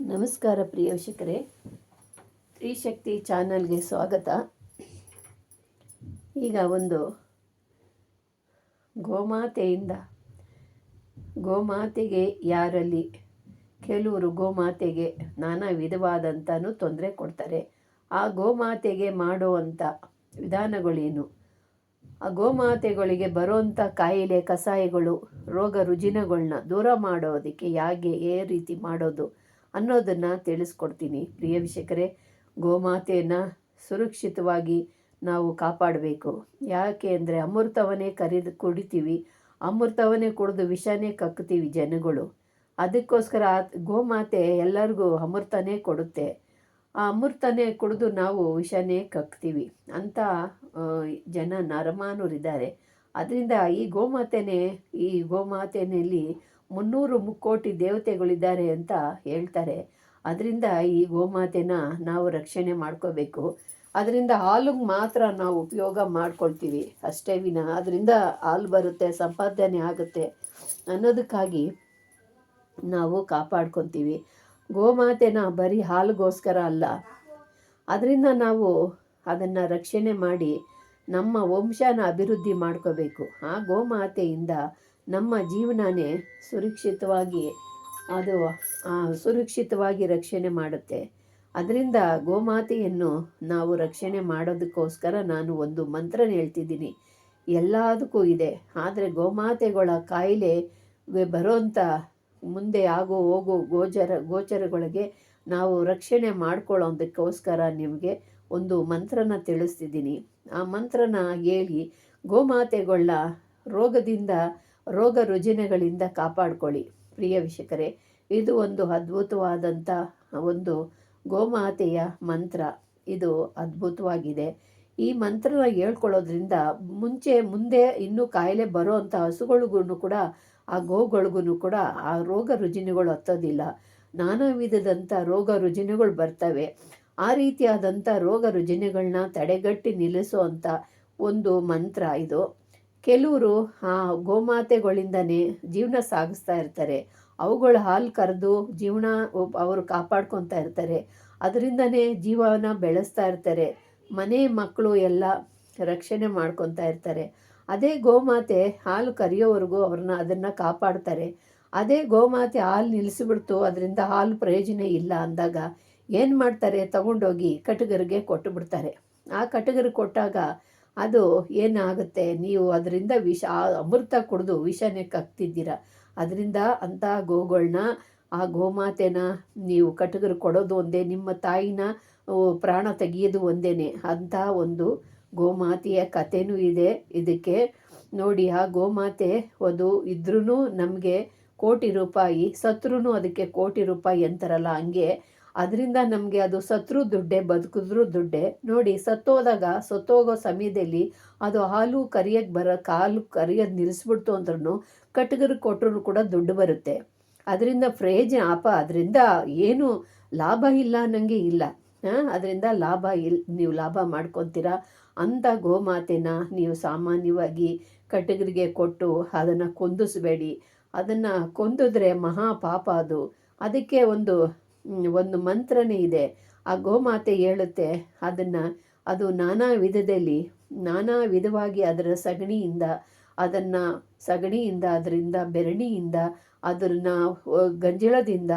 ನಮಸ್ಕಾರ ಪ್ರಿಯ ವೀಕ್ಷಕರೇ. ತ್ರಿಶಕ್ತಿ ಚಾನಲ್ಗೆ ಸ್ವಾಗತ. ಈಗ ಒಂದು ಗೋಮಾತೆಯಿಂದ, ಗೋಮಾತೆಗೆ ಯಾರಲ್ಲಿ ಕೆಲವರು ಗೋಮಾತೆಗೆ ನಾನಾ ವಿಧವಾದಂಥನೂ ತೊಂದರೆ ಕೊಡ್ತಾರೆ. ಆ ಗೋಮಾತೆಗೆ ಮಾಡುವಂಥ ವಿಧಾನಗಳೇನು? ಆ ಗೋಮಾತೆಗಳಿಗೆ ಬರುವಂಥ ಕಾಯಿಲೆ ಕಸಾಯಗಳು ರೋಗ ರುಜಿನಗಳನ್ನ ದೂರ ಮಾಡೋದಕ್ಕೆ ಹೇಗೆ, ಏ ರೀತಿ ಮಾಡೋದು? ಅನ್ನೋದನ್ನು ತಿಳಿಸ್ಕೊಡ್ತೀನಿ. ಪ್ರಿಯ ವೀಕ್ಷಕರೇ ಗೋಮಾತೆಯನ್ನು ಸುರಕ್ಷಿತವಾಗಿ ನಾವು ಕಾಪಾಡಬೇಕು. ಯಾಕೆ ಅಂದರೆ ಅಮೃತವನ್ನೇ ಕರಿದು ಕುಡಿತೀವಿ. ಅಮೃತವನ್ನೇ ಕುಡಿದು ವಿಷನೇ ಕಕ್ತೀವಿ ಜನಗಳು. ಅದಕ್ಕೋಸ್ಕರ ಗೋಮಾತೆ ಎಲ್ಲರಿಗೂ ಅಮೃತನೇ ಕೊಡುತ್ತೆ. ಆ ಅಮೃತನೇ ಕುಡಿದು ನಾವು ವಿಷನೇ ಕಕ್ತೀವಿ ಅಂತ ಜನ ನರಮಾನೂರಿದ್ದಾರೆ. ಅದರಿಂದ ಈ ಗೋಮಾತೆನೇ, ಈ ಗೋಮಾತೆನಲ್ಲಿ ಮುನ್ನೂರು ಮುಕ್ಕೋಟಿ ದೇವತೆಗಳಿದ್ದಾರೆ ಅಂತ ಹೇಳ್ತಾರೆ. ಅದರಿಂದ ಈ ಗೋಮಾತೆನ ನಾವು ರಕ್ಷಣೆ ಮಾಡ್ಕೋಬೇಕು. ಅದರಿಂದ ಹಾಲು ಮಾತ್ರ ನಾವು ಉಪಯೋಗ ಮಾಡ್ಕೊಳ್ತೀವಿ ಅಷ್ಟೇ ವಿನ. ಅದರಿಂದ ಹಾಲು ಬರುತ್ತೆ, ಸಂಪಾದನೆ ಆಗುತ್ತೆ ಅನ್ನೋದಕ್ಕಾಗಿ ನಾವು ಕಾಪಾಡ್ಕೊತೀವಿ ಗೋಮಾತೆನ ಬರೀ ಹಾಲಿಗೋಸ್ಕರ ಅಲ್ಲ. ಅದರಿಂದ ನಾವು ಅದನ್ನು ರಕ್ಷಣೆ ಮಾಡಿ ನಮ್ಮ ವಂಶನ ಅಭಿವೃದ್ಧಿ ಮಾಡ್ಕೋಬೇಕು. ಆ ಗೋಮಾತೆಯಿಂದ ನಮ್ಮ ಜೀವನನೇ ಸುರಕ್ಷಿತವಾಗಿ ಅದು ಸುರಕ್ಷಿತವಾಗಿ ರಕ್ಷಣೆ ಮಾಡುತ್ತೆ. ಅದರಿಂದ ಗೋಮಾತೆಯನ್ನು ನಾವು ರಕ್ಷಣೆ ಮಾಡೋದಕ್ಕೋಸ್ಕರ ನಾನು ಒಂದು ಮಂತ್ರನ ಹೇಳ್ತಿದ್ದೀನಿ. ಎಲ್ಲದಕ್ಕೂ ಇದೆ. ಆದರೆ ಗೋಮಾತೆಗಳ ಕಾಯಿಲೆ ಬರೋಂಥ ಮುಂದೆ ಆಗೋ, ಹೋಗೋ ಗೋಚರ, ಗೋಚರಗಳಿಗೆ ನಾವು ರಕ್ಷಣೆ ಮಾಡ್ಕೊಳ್ಳೋದಕ್ಕೋಸ್ಕರ ನಿಮಗೆ ಒಂದು ಮಂತ್ರನ ತಿಳಿಸ್ತಿದ್ದೀನಿ. ಆ ಮಂತ್ರನ ಹೇಳಿ ಗೋಮಾತೆಗಳ ರೋಗದಿಂದ ರೋಗ ರುಜಿನಗಳಿಂದ ಕಾಪಾಡಿಕೊಳ್ಳಿ. ಪ್ರಿಯ ವೀಕ್ಷಕರೇ, ಇದು ಒಂದು ಅದ್ಭುತವಾದಂಥ ಒಂದು ಗೋಮಾತೆಯ ಮಂತ್ರ. ಇದು ಅದ್ಭುತವಾಗಿದೆ. ಈ ಮಂತ್ರನ ಹೇಳ್ಕೊಳ್ಳೋದ್ರಿಂದ ಮುಂಚೆ, ಮುಂದೆ ಇನ್ನೂ ಕಾಯಿಲೆ ಬರೋ ಅಂಥ ಹಸುಗಳಿಗೂ ಕೂಡ, ಆ ಗೋಗಳಿಗೂ ಕೂಡ ಆ ರೋಗ ರುಜಿನಗಳು ಹತ್ತೋದಿಲ್ಲ. ನಾನಾ ವಿಧದಂಥ ರೋಗ ರುಜಿನಗಳು ಬರ್ತವೆ. ಆ ರೀತಿಯಾದಂಥ ರೋಗ ರುಜಿನಗಳನ್ನ ತಡೆಗಟ್ಟಿ ನಿಲ್ಲಿಸುವಂಥ ಒಂದು ಮಂತ್ರ ಇದು. ಕೆಲವರು ಆ, ಗೋಮಾತೆಗಳಿಂದನೇ ಜೀವನ ಸಾಗಿಸ್ತಾ ಇರ್ತಾರೆ. ಅವುಗಳ ಹಾಲು ಕರೆದು ಜೀವನ ಅವರು ಕಾಪಾಡ್ಕೊತಾ ಇರ್ತಾರೆ. ಅದರಿಂದನೇ ಜೀವನ ಬೆಳೆಸ್ತಾ ಇರ್ತಾರೆ. ಮನೆ ಮಕ್ಕಳು ಎಲ್ಲ ರಕ್ಷಣೆ ಮಾಡ್ಕೊತಾ ಇರ್ತಾರೆ. ಅದೇ ಗೋಮಾತೆ ಹಾಲು ಕರೆಯೋವರೆಗೂ ಅವ್ರನ್ನ ಅದನ್ನು ಕಾಪಾಡ್ತಾರೆ. ಅದೇ ಗೋಮಾತೆ ಹಾಲು ನಿಲ್ಲಿಸಿಬಿಡ್ತು ಅದರಿಂದ ಹಾಲು ಪ್ರಯೋಜನ ಇಲ್ಲ ಅಂದಾಗ ಏನು ಮಾಡ್ತಾರೆ? ತಗೊಂಡೋಗಿ ಕಟಗರಿಗೆ ಕೊಟ್ಟು ಬಿಡ್ತಾರೆ ಆ ಕಟಗರಿಗೆ ಕೊಟ್ಟಾಗ ಅದು ಏನಾಗುತ್ತೆ? ನೀವು ಅದರಿಂದ ವಿಷ, ಅಮೃತ ಕುಡಿದು ವಿಷನೇ ಕಕ್ತಿದ್ದೀರ. ಅದರಿಂದ ಅಂಥ ಗೋಗಳನ್ನ ಆ ಗೋಮಾತೆನ ನೀವು ಕಟಗರು ಕೊಡೋದು ಒಂದೇ, ನಿಮ್ಮ ತಾಯಿನ ಪ್ರಾಣ ತೆಗೆಯೋದು ಒಂದೇನೆ. ಅಂಥ ಒಂದು ಗೋಮಾತೆಯ ಕಥೆನೂ ಇದೆ. ಇದಕ್ಕೆ ನೋಡಿ, ಆ ಗೋಮಾತೆ ಅದು ಇದ್ರೂ ನಮಗೆ ಕೋಟಿ ರೂಪಾಯಿ ಸತ್ರೂ ಅದಕ್ಕೆ ಕೋಟಿ ರೂಪಾಯಿ ಅಂತಾರಲ್ಲ, ಹಂಗೆ ಅದರಿಂದ ನಮಗೆ ಅದು ಸತ್ರು ದುಡ್ಡೆ, ಬದುಕಿದ್ರು ದುಡ್ಡೆ. ನೋಡಿ, ಸತ್ತೋದಾಗ, ಸತ್ತೋಗೋ ಸಮಯದಲ್ಲಿ ಅದು ಹಾಲು ಕರಿಯೋಕ್ಕೆ ಬರೋ, ಕಾಲು ಕರಿಯೋದು ನಿಲ್ಲಿಸ್ಬಿಡ್ತು ಅಂದ್ರೂ ಕಟ್ಟಿಗರು ಕೊಟ್ಟರು ಕೂಡ ದುಡ್ಡು ಬರುತ್ತೆ. ಅದರಿಂದ ಪ್ರಯೋಜನ, ಅಪ, ಅದರಿಂದ ಏನು ಲಾಭ ಇಲ್ಲ ಅನ್ನಂಗೆ ಇಲ್ಲ. ಅದರಿಂದ ಲಾಭ ಇಲ್, ನೀವು ಲಾಭ ಮಾಡ್ಕೊತೀರಾ ಅಂಥ ಗೋಮಾತೆನ ನೀವು ಸಾಮಾನ್ಯವಾಗಿ ಕಟಗರಿಗೆ ಕೊಟ್ಟು ಅದನ್ನು ಕೊಂದಿಸ್ಬೇಡಿ. ಅದನ್ನು ಕೊಂದಿದ್ರೆ ಮಹಾ ಪಾಪ ಅದು. ಅದಕ್ಕೆ ಒಂದು ಒಂದು ಮಂತ್ರನೇ ಇದೆ. ಆ ಗೋಮಾತೆ ಹೇಳುತ್ತೆ, ಅದನ್ನು, ಅದು ನಾನಾ ವಿಧದಲ್ಲಿ, ನಾನಾ ವಿಧವಾಗಿ ಅದರ ಸಗಣಿಯಿಂದ, ಅದನ್ನು ಸಗಣಿಯಿಂದ, ಅದರಿಂದ ಬೆರಣಿಯಿಂದ, ಅದನ್ನ ಗಂಜಳದಿಂದ,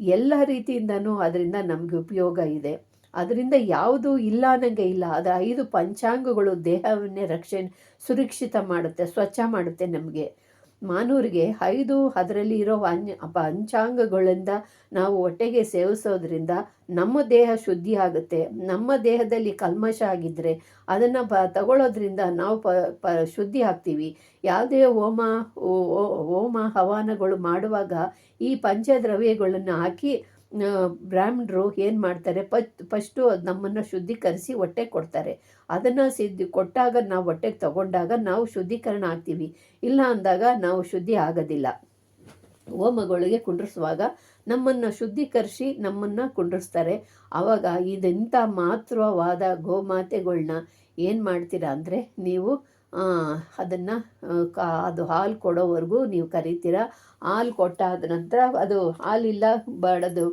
ಎಲ್ಲ ರೀತಿಯಿಂದನೂ ಅದರಿಂದ ನಮಗೆ ಉಪಯೋಗ ಇದೆ. ಅದರಿಂದ ಯಾವುದು ಇಲ್ಲ ಅನ್ನಂಗೆ ಇಲ್ಲ. ಅದರ ಐದು ಪಂಚಾಂಗಗಳು ದೇಹವನ್ನೇ ರಕ್ಷಣೆ, ಸುರಕ್ಷಿತ ಮಾಡುತ್ತೆ, ಸ್ವಚ್ಛ ಮಾಡುತ್ತೆ ನಮಗೆ. ಮಾನವರಿಗೆ ಐದು ಅದರಲ್ಲಿ ಇರೋ ಪಂಚಾಂಗಗಳಿಂದ ನಾವು ಹೊಟ್ಟೆಗೆ ಸೇವಿಸೋದ್ರಿಂದ ನಮ್ಮ ದೇಹ ಶುದ್ಧಿ ಆಗುತ್ತೆ. ನಮ್ಮ ದೇಹದಲ್ಲಿ ಕಲ್ಮಶ ಆಗಿದ್ದರೆ ಅದನ್ನು ಪ ತಗೊಳ್ಳೋದ್ರಿಂದ ನಾವು ಪ ಪ, ಶುದ್ಧಿ ಆಗ್ತೀವಿ. ಯಾವುದೇ ಹೋಮ ಹೋಮ ಹವಾನಗಳು ಮಾಡುವಾಗ ಈ ಪಂಚದ್ರವ್ಯಗಳನ್ನು ಹಾಕಿ ಬ್ರಾಹ್ಮಣರು ಏನು ಮಾಡ್ತಾರೆ? ಪಚ್, ಫಸ್ಟು ನಮ್ಮನ್ನು ಶುದ್ಧೀಕರಿಸಿ ಹೊಟ್ಟೆಗೆ ಕೊಡ್ತಾರೆ. ಅದನ್ನು ಸಿದ್ಧಿ, ಕೊಟ್ಟಾಗ ನಾವು ಹೊಟ್ಟೆಗೆ ತಗೊಂಡಾಗ ನಾವು ಶುದ್ಧೀಕರಣ ಆಗ್ತೀವಿ. ಇಲ್ಲ ಅಂದಾಗ ನಾವು ಶುದ್ಧಿ ಆಗೋದಿಲ್ಲ. ಹೋಮಗಳಿಗೆ ಕುಂಡ್ರಿಸುವಾಗ ನಮ್ಮನ್ನು ಶುದ್ಧೀಕರಿಸಿ ನಮ್ಮನ್ನು ಕುಂಡ್ರಿಸ್ತಾರೆ. ಆವಾಗ ಇದೆಂಥ ಮಾತೃವಾದ ಗೋಮಾತೆಗಳನ್ನ ಏನು ಮಾಡ್ತೀರಾ ಅಂದರೆ, ನೀವು ಅದನ್ನು ಕಾ, ಅದು ಹಾಲು ಕೊಡೋವರೆಗೂ ನೀವು ಕರಿತೀರ? ಹಾಲು ಕೊಟ್ಟಾದ ನಂತರ ಅದು ಹಾಲಿಲ್ಲ ಬಡದು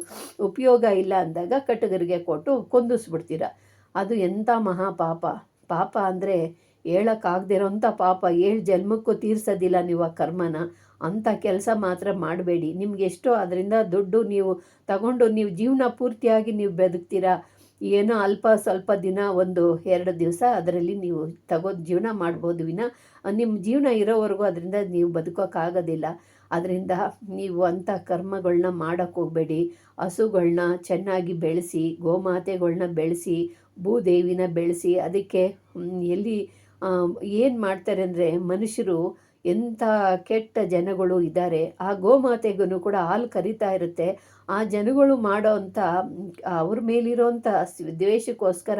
ಉಪಯೋಗ ಇಲ್ಲ ಅಂದಾಗ ಕಟಗರಿಗೆ ಕೊಟ್ಟು ಕೊಂದಿಸ್ಬಿಡ್ತೀರ? ಅದು ಎಂಥ ಮಹಾ ಪಾಪ ಪಾಪ ಅಂದರೆ ಹೇಳೋಕ್ಕಾಗದಿರೋಂಥ ಪಾಪ. ಏಳು ಜನ್ಮಕ್ಕೂ ತೀರ್ಸೋದಿಲ್ಲ ನೀವು ಆ ಕರ್ಮನ. ಅಂಥ ಕೆಲಸ ಮಾತ್ರ ಮಾಡಬೇಡಿ. ನಿಮ್ಗೆ ಎಷ್ಟೋ ಅದರಿಂದ ದುಡ್ಡು ನೀವು ತಗೊಂಡು ನೀವು ಜೀವನ ಪೂರ್ತಿಯಾಗಿ ನೀವು ಬದುಕ್ತೀರಾ? ಏನೋ ಅಲ್ಪ ಸ್ವಲ್ಪ ದಿನ, ಒಂದು ಎರಡು ದಿವಸ ಅದರಲ್ಲಿ ನೀವು ತಗೋದು ಜೀವನ ಮಾಡ್ಬೋದು ವಿನ, ನಿಮ್ಮ ಜೀವನ ಇರೋವರೆಗೂ ಅದರಿಂದ ನೀವು ಬದುಕೋಕ್ಕಾಗೋದಿಲ್ಲ. ಅದರಿಂದ ನೀವು ಅಂಥ ಕರ್ಮಗಳನ್ನ ಮಾಡೋಕ್ಕೆ ಹೋಗಬೇಡಿ. ಹಸುಗಳನ್ನ ಚೆನ್ನಾಗಿ ಬೆಳೆಸಿ ಗೋಮಾತೆಗಳನ್ನ ಬೆಳೆಸಿ, ಭೂದೇವಿನ ಬೆಳೆಸಿ, ಅದಕ್ಕೆ ಎಲ್ಲಿ ಏನು ಮಾಡ್ತಾರೆ ಅಂದರೆ ಮನುಷ್ಯರು ಎಂಥ ಕೆಟ್ಟ ಜನಗಳು ಇದ್ದಾರೆ, ಆ ಗೋಮಾತೆಗೂ ಕೂಡ ಹಾಲು ಕರಿತಾ ಇರುತ್ತೆ. ಆ ಜನಗಳು ಮಾಡೋ ಅಂಥ, ಅವ್ರ ಮೇಲಿರೋಂಥ ದ್ವೇಷಕ್ಕೋಸ್ಕರ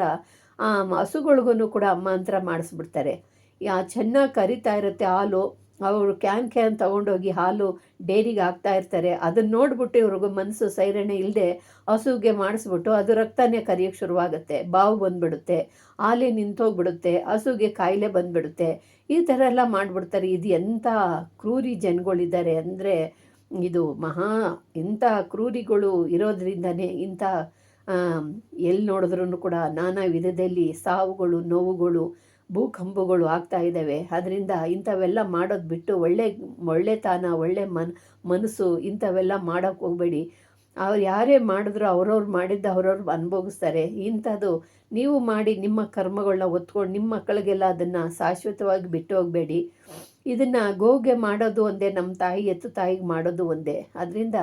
ಆ ಹಸುಗಳಿಗೂ ಕೂಡ ಮಂತ್ರ ಮಾಡಿಸ್ಬಿಡ್ತಾರೆ. ಯಾ ಚೆನ್ನಾಗಿ ಕರಿತಾ ಇರುತ್ತೆ ಹಾಲು. ಅವರು ಕ್ಯಾನ್ ಕ್ಯಾನ್ ತಗೊಂಡೋಗಿ ಹಾಲು ಡೇರಿಗೆ ಹಾಕ್ತಾ ಇರ್ತಾರೆ. ಅದನ್ನು ನೋಡ್ಬಿಟ್ಟು ಇವ್ರಿಗೂ ಮನಸ್ಸು ಸೈರಣೆ ಇಲ್ಲದೆ ಹಸುಗೆ ಮಾಡಿಸ್ಬಿಟ್ಟು ಅದು ರಕ್ತನೇ ಕರಿಯೋಕ್ಕೆ ಶುರುವಾಗುತ್ತೆ. ಬಾವು ಬಂದುಬಿಡುತ್ತೆ, ಹಾಲೇ ನಿಂತೋಗ್ಬಿಡುತ್ತೆ, ಹಸುಗೆ ಕಾಯಿಲೆ ಬಂದುಬಿಡುತ್ತೆ. ಈ ಥರ ಎಲ್ಲ ಮಾಡಿಬಿಡ್ತಾರೆ. ಇದು ಎಂಥ ಕ್ರೂರಿ ಜನಗಳಿದ್ದಾರೆ ಅಂದರೆ ಇದು ಮಹಾ ಇಂಥ ಕ್ರೂರಿಗಳು ಇರೋದ್ರಿಂದನೇ ಇಂಥ ಎಲ್ಲಿ ನೋಡಿದ್ರೂ ಕೂಡ ನಾನಾ ವಿಧದಲ್ಲಿ ಸಾವುಗಳು, ನೋವುಗಳು ಭೂಕಂಪಗಳು ಆಗ್ತಾ ಇದ್ದಾವೆ. ಅದರಿಂದ ಇಂಥವೆಲ್ಲ ಮಾಡೋದು ಬಿಟ್ಟು ಒಳ್ಳೆ, ಒಳ್ಳೆತನ, ಒಳ್ಳೆ ಮನ್, ಮನಸ್ಸು ಇಂಥವೆಲ್ಲ ಮಾಡೋಕ್ಕೆ ಹೋಗಬೇಡಿ. ಅವ್ರು ಯಾರೇ ಮಾಡಿದ್ರು ಅವ್ರವ್ರು ಮಾಡಿದ್ದು ಅವ್ರವ್ರು ಅನುಭವಿಸ್ತಾರೆ ಇಂಥದ್ದು ನೀವು ಮಾಡಿ ನಿಮ್ಮ ಕರ್ಮಗಳನ್ನ ಒತ್ಕೊಂಡು ನಿಮ್ಮ ಮಕ್ಕಳಿಗೆಲ್ಲ ಅದನ್ನು ಶಾಶ್ವತವಾಗಿ ಬಿಟ್ಟು ಹೋಗಬೇಡಿ. ಇದನ್ನು ಗೋಗೆ ಮಾಡೋದು ಒಂದೇ ನಮ್ಮ ತಾಯಿ ಎತ್ತು ತಾಯಿಗೆ ಮಾಡೋದು ಒಂದೇ. ಅದರಿಂದ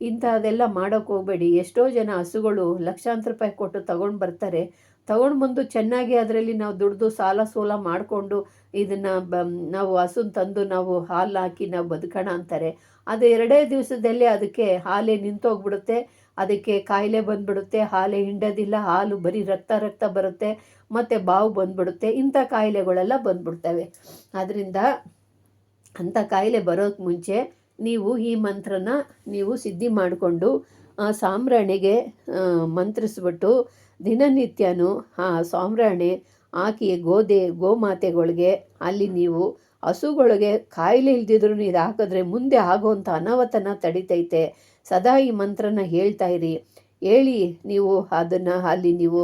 ಇಂಥದ್ದೆಲ್ಲ ಮಾಡೋಕ್ಕೆ ಹೋಗಬೇಡಿ. ಎಷ್ಟೋ ಜನ ಹಸುಗಳು ಲಕ್ಷಾಂತರ ರೂಪಾಯಿ ಕೊಟ್ಟು ತಗೊಂಡು ಬರ್ತಾರೆ. ತಗೊಂಡು ಬಂದು ಚೆನ್ನಾಗಿ ಅದರಲ್ಲಿ ನಾವು ದುಡ್ದು ಸಾಲ ಸೋಲ ಮಾಡಿಕೊಂಡು ಇದನ್ನು ಬ, ನಾವು ಹಸುನ ತಂದು ನಾವು ಹಾಲು ಹಾಕಿ ನಾವು ಬದುಕೋಣ ಅಂತಾರೆ. ಅದು ಎರಡೇ ದಿವಸದಲ್ಲಿ ಅದಕ್ಕೆ ಹಾಲೇ ನಿಂತೋಗ್ಬಿಡುತ್ತೆ. ಅದಕ್ಕೆ ಕಾಯಿಲೆ ಬಂದ್ಬಿಡುತ್ತೆ. ಹಾಲೇ ಹಿಂಡೋದಿಲ್ಲ. ಹಾಲು ಬರೀ ರಕ್ತ ರಕ್ತ ಬರುತ್ತೆ. ಮತ್ತು ಬಾವು ಬಂದ್ಬಿಡುತ್ತೆ. ಇಂಥ ಕಾಯಿಲೆಗಳೆಲ್ಲ ಬಂದ್ಬಿಡ್ತವೆ. ಅದರಿಂದ ಅಂಥ ಕಾಯಿಲೆ ಬರೋಕ್ಕೆ ಮುಂಚೆ ನೀವು ಈ ಮಂತ್ರನ ನೀವು ಸಿದ್ಧಿ ಮಾಡಿಕೊಂಡು ಸಾಂಬ್ರಾಣಿಗೆ ಮಂತ್ರಿಸ್ಬಿಟ್ಟು ದಿನನಿತ್ಯನೂ ಆ ಸಾಂಬ್ರಾಣಿ ಹಾಕಿ ಗೋದೆ, ಗೋಮಾತೆಗಳಿಗೆ ಅಲ್ಲಿ ನೀವು ಹಸುಗಳಿಗೆ ಕಾಯಿಲೆ ಇಲ್ದಿದ್ರು ಇದು ಹಾಕಿದ್ರೆ ಮುಂದೆ ಆಗುವಂಥ ಅನಾಹುತನ ತಡಿತೈತೆ. ಸದಾ ಈ ಮಂತ್ರನ ಹೇಳ್ತಾ ಇರಿ. ಹೇಳಿ ನೀವು ಅದನ್ನು ಅಲ್ಲಿ ನೀವು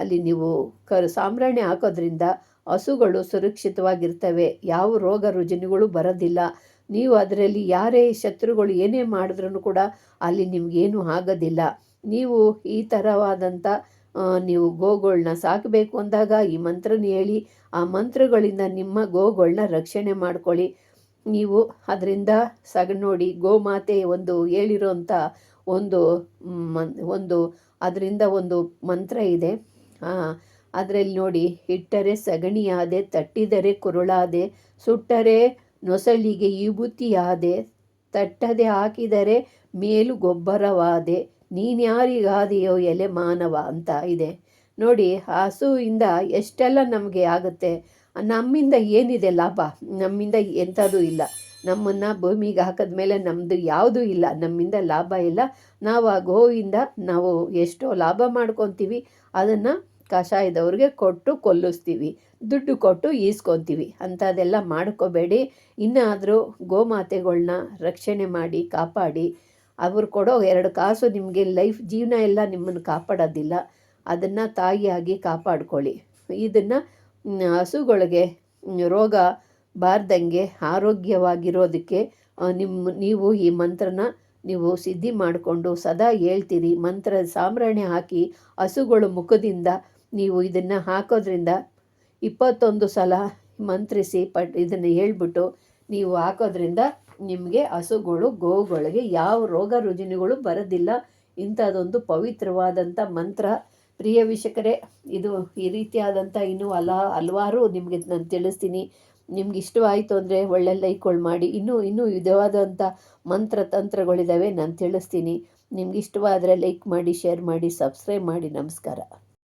ಅಲ್ಲಿ ನೀವು ಕರ್ ಸಾಮ್ರಾಣಿ ಹಾಕೋದ್ರಿಂದ ಹಸುಗಳು ಸುರಕ್ಷಿತವಾಗಿರ್ತವೆ. ಯಾವ ರೋಗ ರುಜಿನಿಗಳು ಬರೋದಿಲ್ಲ. ನೀವು ಅದರಲ್ಲಿ ಯಾರೇ ಶತ್ರುಗಳು ಏನೇ ಮಾಡಿದ್ರೂ ಕೂಡ ಅಲ್ಲಿ ನಿಮಗೇನು ಆಗೋದಿಲ್ಲ. ನೀವು ಈ ಥರವಾದಂಥ ನೀವು ಗೋಗಳನ್ನ ಸಾಕಬೇಕು ಅಂದಾಗ ಈ ಮಂತ್ರನ ಹೇಳಿ, ಆ ಮಂತ್ರಗಳಿಂದ ನಿಮ್ಮ ಗೋಗಳನ್ನ ರಕ್ಷಣೆ ಮಾಡ್ಕೊಳ್ಳಿ. ನೀವು ಅದರಿಂದ ಸಗಣಿ ಗೋಮಾತೆ ಒಂದು ಹೇಳಿರೋಂಥ ಒಂದು ಮನ್ ಒಂದು ಅದರಿಂದ ಒಂದು ಮಂತ್ರ ಇದೆ. ಅದರಲ್ಲಿ ನೋಡಿ ಇಟ್ಟರೆ ಸಗಣಿಯಾದೆ, ತಟ್ಟಿದರೆ ಕುರುಳಾದೆ, ಸುಟ್ಟರೆ ನೊಸಳಿಗೆ ವಿಭೂತಿಯಾದೆ, ತಟ್ಟದೆ ಹಾಕಿದರೆ ಮೇಲು ಗೊಬ್ಬರವಾದೆ. ನೀನ್ಯಾರಿಗಾದೆಯೋ ಎಲೆ ಮಾನವ ಅಂತ ಇದೆ. ನೋಡಿ, ಹಸುವಿಂದ ಎಷ್ಟೆಲ್ಲ ನಮಗೆ ಆಗುತ್ತೆ? ನಮ್ಮಿಂದ ಏನಿದೆ ಲಾಭ? ನಮ್ಮಿಂದ ಎಂಥದೂ ಇಲ್ಲ. ನಮ್ಮನ್ನು ಭೂಮಿಗೆ ಹಾಕಿದ ಮೇಲೆ ನಮ್ಮದು ಯಾವುದೂ ಇಲ್ಲ. ನಮ್ಮಿಂದ ಲಾಭ ಇಲ್ಲ. ನಾವು ಆ ಗೋವಿಂದ ನಾವು ಎಷ್ಟೋ ಲಾಭ ಮಾಡ್ಕೊತೀವಿ. ಅದನ್ನು ಕಷಾಯದವ್ರಿಗೆ ಕೊಟ್ಟು ಕೊಲ್ಲಿಸ್ತೀವಿ. ದುಡ್ಡು ಕೊಟ್ಟು ಈಸ್ಕೊತೀವಿ. ಅಂಥದ್ದೆಲ್ಲ ಮಾಡ್ಕೋಬೇಡಿ. ಇನ್ನಾದರೂ ಗೋಮಾತೆಗಳನ್ನ ರಕ್ಷಣೆ ಮಾಡಿ, ಕಾಪಾಡಿ. ಅವರು ಕೊಡೋ ಎರಡು ಕಾಸು ನಿಮಗೆ ಲೈಫ್ ಜೀವನ ಎಲ್ಲ ನಿಮ್ಮನ್ನು ಕಾಪಾಡೋದಿಲ್ಲ. ಅದನ್ನು ತಾಯಿಯಾಗಿ ಕಾಪಾಡ್ಕೊಳ್ಳಿ. ಇದನ್ನು ಹಸುಗಳಿಗೆ ರೋಗ ಬಾರ್ದಂಗೆ ಆರೋಗ್ಯವಾಗಿರೋದಕ್ಕೆ ನಿಮ್ಮ ನೀವು ಈ ಮಂತ್ರನ ನೀವು ಸಿದ್ಧಿ ಮಾಡಿಕೊಂಡು ಸದಾ ಹೇಳ್ತೀರಿ. ಮಂತ್ರ ಸಾಂಬ್ರಾಣಿ ಹಾಕಿ ಹಸುಗಳು ಮುಖದಿಂದ ನೀವು ಇದನ್ನು ಹಾಕೋದ್ರಿಂದ ಇಪ್ಪತ್ತೊಂದು ಸಲ ಮಂತ್ರಿಸಿ ಪಟ್, ಇದನ್ನು ಹೇಳ್ಬಿಟ್ಟು ನೀವು ಹಾಕೋದ್ರಿಂದ ನಿಮಗೆ ಹಸುಗಳು, ಗೋವುಗಳಿಗೆ ಯಾವ ರೋಗ ರುಜಿನಗಳು ಬರೋದಿಲ್ಲ. ಇಂಥದ್ದೊಂದು ಪವಿತ್ರವಾದಂಥ ಮಂತ್ರ. ಪ್ರಿಯ ವೀಕ್ಷಕರೇ, ಇದು ಈ ರೀತಿಯಾದಂಥ ಇನ್ನೂ ಹಲ ಹಲವಾರು ನಿಮಗೆ ನಾನು ತಿಳಿಸ್ತೀನಿ. ನಿಮ್ಗೆ ಇಷ್ಟವಾಯಿತು ಅಂದರೆ ಒಳ್ಳೆ ಲೈಕ್ಗಳು ಮಾಡಿ. ಇನ್ನೂ ಇನ್ನೂ ವಿಧವಾದಂಥ ಮಂತ್ರ ತಂತ್ರಗಳಿದ್ದಾವೆ ನಾನು ತಿಳಿಸ್ತೀನಿ. ನಿಮ್ಗೆ ಇಷ್ಟವಾದರೆ ಲೈಕ್ ಮಾಡಿ, ಶೇರ್ ಮಾಡಿ, ಸಬ್ಸ್ಕ್ರೈಬ್ ಮಾಡಿ. ನಮಸ್ಕಾರ.